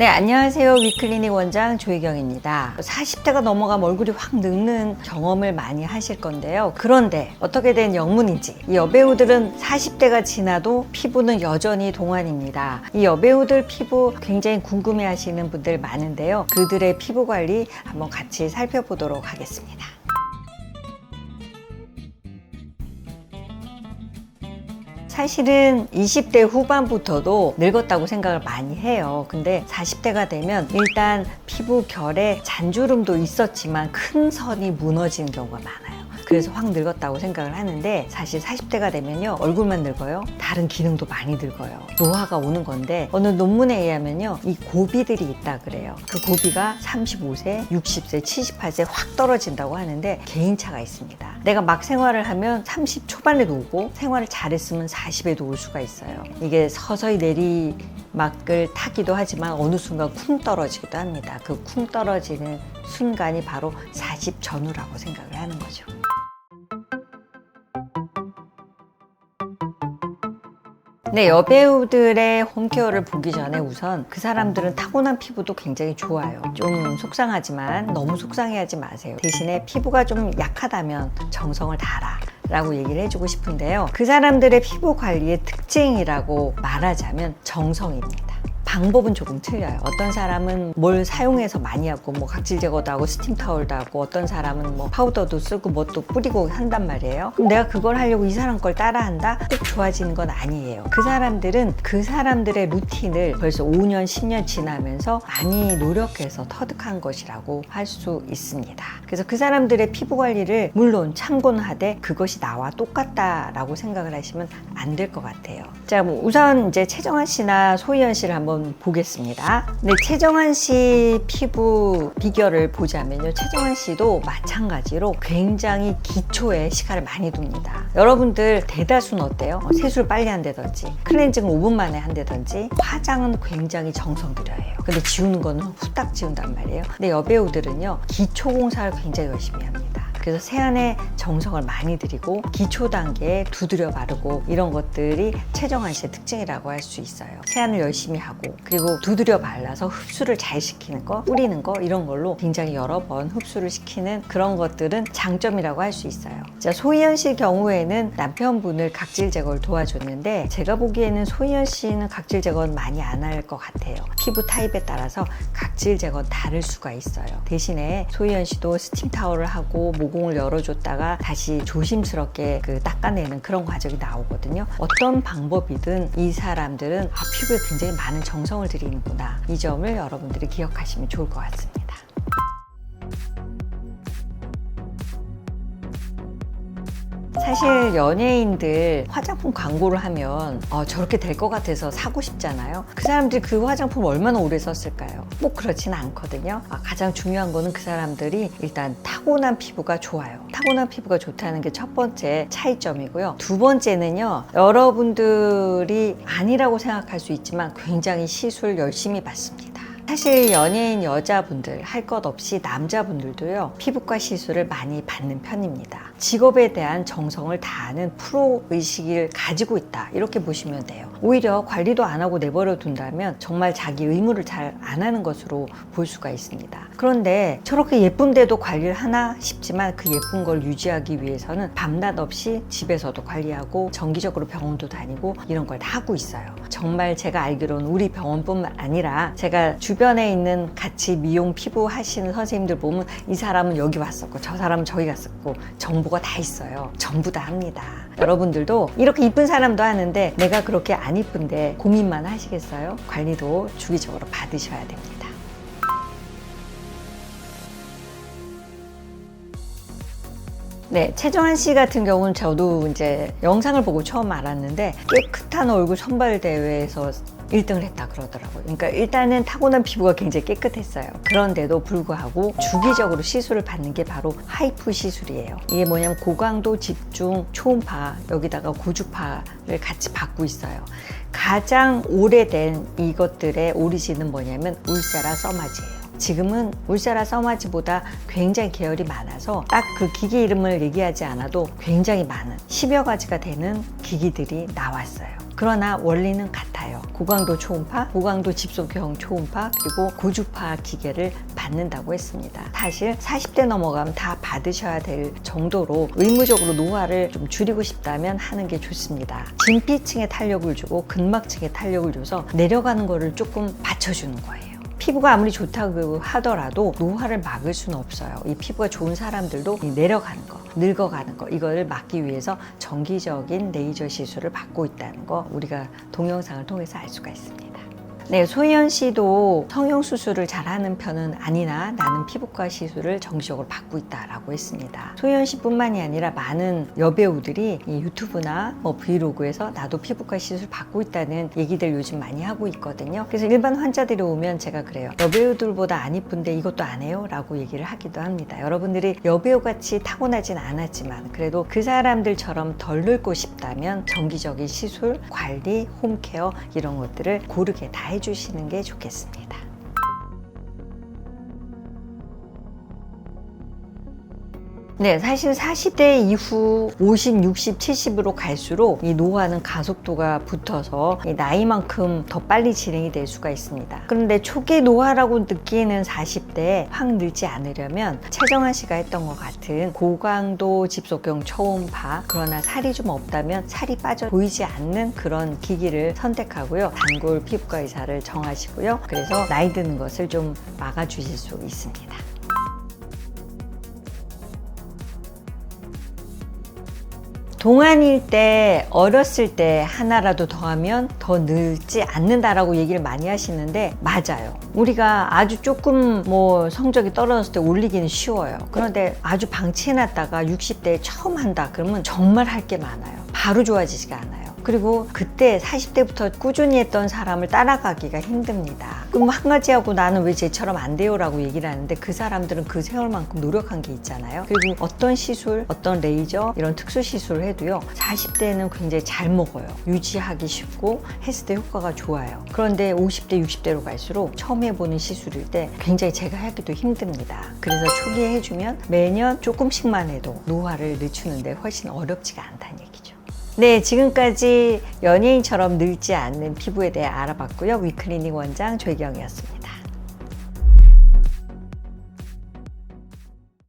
네, 안녕하세요. 위클리닉 원장 조희경입니다. 40대가 넘어가면 얼굴이 확 늙는 경험을 많이 하실 건데요. 그런데 어떻게 된 영문인지 이 여배우들은 40대가 지나도 피부는 여전히 동안입니다. 이 여배우들 피부 굉장히 궁금해 하시는 분들 많은데요. 그들의 피부 관리 한번 같이 살펴보도록 하겠습니다. 사실은 20대 후반부터도 늙었다고 생각을 많이 해요. 근데 40대가 되면 일단 피부 결에 잔주름도 있었지만 큰 선이 무너지는 경우가 많아요. 그래서 확 늙었다고 생각을 하는데 사실 40대가 되면요 얼굴만 늙어요. 다른 기능도 많이 늙어요. 노화가 오는 건데 어느 논문에 의하면요 이 고비들이 있다 그래요. 그 고비가 35세 60세 78세 확 떨어진다고 하는데 개인차가 있습니다. 내가 막 생활을 하면 30 초반에도 오고 생활을 잘했으면 40에도 올 수가 있어요. 이게 서서히 내리 막을 타기도 하지만 어느 순간 쿵 떨어지기도 합니다. 그 쿵 떨어지는 순간이 바로 40 전후라고 생각을 하는 거죠 네, 여배우들의 홈케어를 보기 전에 우선 그 사람들은 타고난 피부도 굉장히 좋아요. 좀 속상하지만 너무 속상해하지 마세요. 대신에 피부가 좀 약하다면 정성을 다하라. 라고 얘기를 해주고 싶은데요. 그 사람들의 피부 관리의 특징이라고 말하자면 정성입니다. 방법은 조금 틀려요. 어떤 사람은 뭘 사용해서 많이 하고 뭐 각질 제거도 하고 스팀 타월도 하고 어떤 사람은 뭐 파우더도 쓰고 뭐 또 뿌리고 한단 말이에요. 그럼 내가 그걸 하려고 이 사람 걸 따라한다? 꼭 좋아지는 건 아니에요. 그 사람들은 그 사람들의 루틴을 벌써 5년, 10년 지나면서 많이 노력해서 터득한 것이라고 할 수 있습니다. 그래서 그 사람들의 피부 관리를 물론 참고는 하되 그것이 나와 똑같다라고 생각을 하시면 안 될 것 같아요. 자, 뭐 우선 이제 최정환 씨나 소희연 씨를 한번 보겠습니다. 네, 최정환 씨 피부 비결을 보자면요. 최정환 씨도 마찬가지로 굉장히 기초에 시간을 많이 둡니다. 여러분들 대다수는 어때요? 어, 세수를 빨리 한다든지, 클렌징을 5분 만에 한다든지, 화장은 굉장히 정성 들여야 해요. 근데 지우는 거는 후딱 지운단 말이에요. 근데 여배우들은요, 기초 공사를 굉장히 열심히 합니다. 그래서 세안에 정성을 많이 들이고 기초 단계에 두드려 바르고 이런 것들이 최정환 씨의 특징이라고 할 수 있어요. 세안을 열심히 하고 그리고 두드려 발라서 흡수를 잘 시키는 거, 뿌리는 거 이런 걸로 굉장히 여러 번 흡수를 시키는 그런 것들은 장점이라고 할 수 있어요. 자, 소희연 씨 경우에는 남편분을 각질 제거를 도와줬는데 제가 보기에는 소희연 씨는 각질 제거는 많이 안 할 것 같아요. 피부 타입에 따라서 각질 제거는 다를 수가 있어요. 대신에 소희연 씨도 스팀 타월을 하고 모공을 열어줬다가 다시 조심스럽게 그 닦아내는 그런 과정이 나오거든요. 어떤 방법이든 이 사람들은 아, 피부에 굉장히 많은 정성을 들이는구나. 이 점을 여러분들이 기억하시면 좋을 것 같습니다. 사실 연예인들 화장품 광고를 하면 어, 저렇게 될 것 같아서 사고 싶잖아요. 그 사람들이 그 화장품 얼마나 오래 썼을까요? 꼭 그렇지는 않거든요. 아, 가장 중요한 거는 그 사람들이 일단 타고난 피부가 좋아요. 타고난 피부가 좋다는 게 첫 번째 차이점이고요. 두 번째는요, 여러분들이 아니라고 생각할 수 있지만 굉장히 시술 열심히 받습니다. 사실 연예인 여자분들 할 것 없이 남자분들도요 피부과 시술을 많이 받는 편입니다. 직업에 대한 정성을 다하는 프로 의식을 가지고 있다 이렇게 보시면 돼요. 오히려 관리도 안 하고 내버려 둔다면 정말 자기 의무를 잘 안 하는 것으로 볼 수가 있습니다. 그런데 저렇게 예쁜데도 관리를 하나 싶지만 그 예쁜 걸 유지하기 위해서는 밤낮 없이 집에서도 관리하고 정기적으로 병원도 다니고 이런 걸 다 하고 있어요. 정말 제가 알기로는 우리 병원뿐만 아니라 제가 주변 에 있는 같이 미용 피부 하시는 선생님들 보면 이 사람은 여기 왔었고 저 사람은 저기 갔었고 정보가 다 있어요. 전부 다 합니다. 여러분들도 이렇게 이쁜 사람도 하는데 내가 그렇게 안 이쁜데 고민만 하시겠어요? 관리도 주기적으로 받으셔야 됩니다. 네, 최정한 씨 같은 경우는 저도 이제 영상을 보고 처음 알았는데 깨끗한 얼굴 선발 대회에서 1등을 했다 그러더라고요. 그러니까 일단은 타고난 피부가 굉장히 깨끗했어요. 그런데도 불구하고 주기적으로 시술을 받는 게 바로 하이프 시술이에요. 이게 뭐냐면 고강도 집중 초음파 여기다가 고주파를 같이 받고 있어요. 가장 오래된 이것들의 오리진은 뭐냐면 울세라 써마지예요. 지금은 울사라 써마지보다 굉장히 계열이 많아서 딱 그 기기 이름을 얘기하지 않아도 굉장히 많은 10여 가지가 되는 기기들이 나왔어요. 그러나 원리는 같아요. 고강도 초음파, 고강도 집속형 초음파, 그리고 고주파 기계를 받는다고 했습니다. 사실 40대 넘어가면 다 받으셔야 될 정도로 의무적으로 노화를 좀 줄이고 싶다면 하는 게 좋습니다. 진피층에 탄력을 주고 근막층에 탄력을 줘서 내려가는 거를 조금 받쳐주는 거예요. 피부가 아무리 좋다고 하더라도 노화를 막을 수는 없어요. 이 피부가 좋은 사람들도 이 내려가는 거, 늙어가는 거, 이거를 막기 위해서 정기적인 레이저 시술을 받고 있다는 거 우리가 동영상을 통해서 알 수가 있습니다. 네, 소희연 씨도 성형 수술을 잘하는 편은 아니나 나는 피부과 시술을 정기적으로 받고 있다라고 했습니다. 소희연 씨뿐만이 아니라 많은 여배우들이 이 유튜브나 뭐 브이로그에서 나도 피부과 시술 받고 있다는 얘기들 요즘 많이 하고 있거든요. 그래서 일반 환자들이 오면 제가 그래요. 여배우들보다 안 이쁜데 이것도 안 해요? 라고 얘기를 하기도 합니다. 여러분들이 여배우 같이 타고나진 않았지만 그래도 그 사람들처럼 덜 늙고 싶다면 정기적인 시술, 관리, 홈케어 이런 것들을 고르게 다 해 주시는 게 좋겠습니다. 네, 사실 40대 이후 50, 60, 70으로 갈수록 이 노화는 가속도가 붙어서 이 나이만큼 더 빨리 진행이 될 수가 있습니다. 그런데 초기 노화라고 느끼는 40대에 확 늙지 않으려면 최정한 씨가 했던 것 같은 고강도 집속형 초음파 그러나 살이 좀 없다면 살이 빠져 보이지 않는 그런 기기를 선택하고요. 단골 피부과 의사를 정하시고요. 그래서 나이 드는 것을 좀 막아주실 수 있습니다. 동안일 때 어렸을 때 하나라도 더하면 더 늙지 않는다라고 얘기를 많이 하시는데 맞아요. 우리가 아주 조금 뭐 성적이 떨어졌을 때 올리기는 쉬워요. 그런데 아주 방치해놨다가 60대에 처음 한다 그러면 정말 할 게 많아요. 바로 좋아지지가 않아요. 그리고 그때 40대부터 꾸준히 했던 사람을 따라가기가 힘듭니다. 그럼 한 가지 하고 나는 왜 쟤처럼 안 돼요 라고 얘기를 하는데 그 사람들은 그 세월만큼 노력한 게 있잖아요. 그리고 어떤 시술, 어떤 레이저 이런 특수 시술을 해도요. 40대는 굉장히 잘 먹어요. 유지하기 쉽고 했을 때 효과가 좋아요. 그런데 50대, 60대로 갈수록 처음 해보는 시술일 때 굉장히 제가 하기도 힘듭니다. 그래서 초기에 해주면 매년 조금씩만 해도 노화를 늦추는데 훨씬 어렵지가 않다는 얘기죠. 네, 지금까지 연예인처럼 늙지 않는 피부에 대해 알아봤고요. 위클리닉 원장 조혜경이었습니다.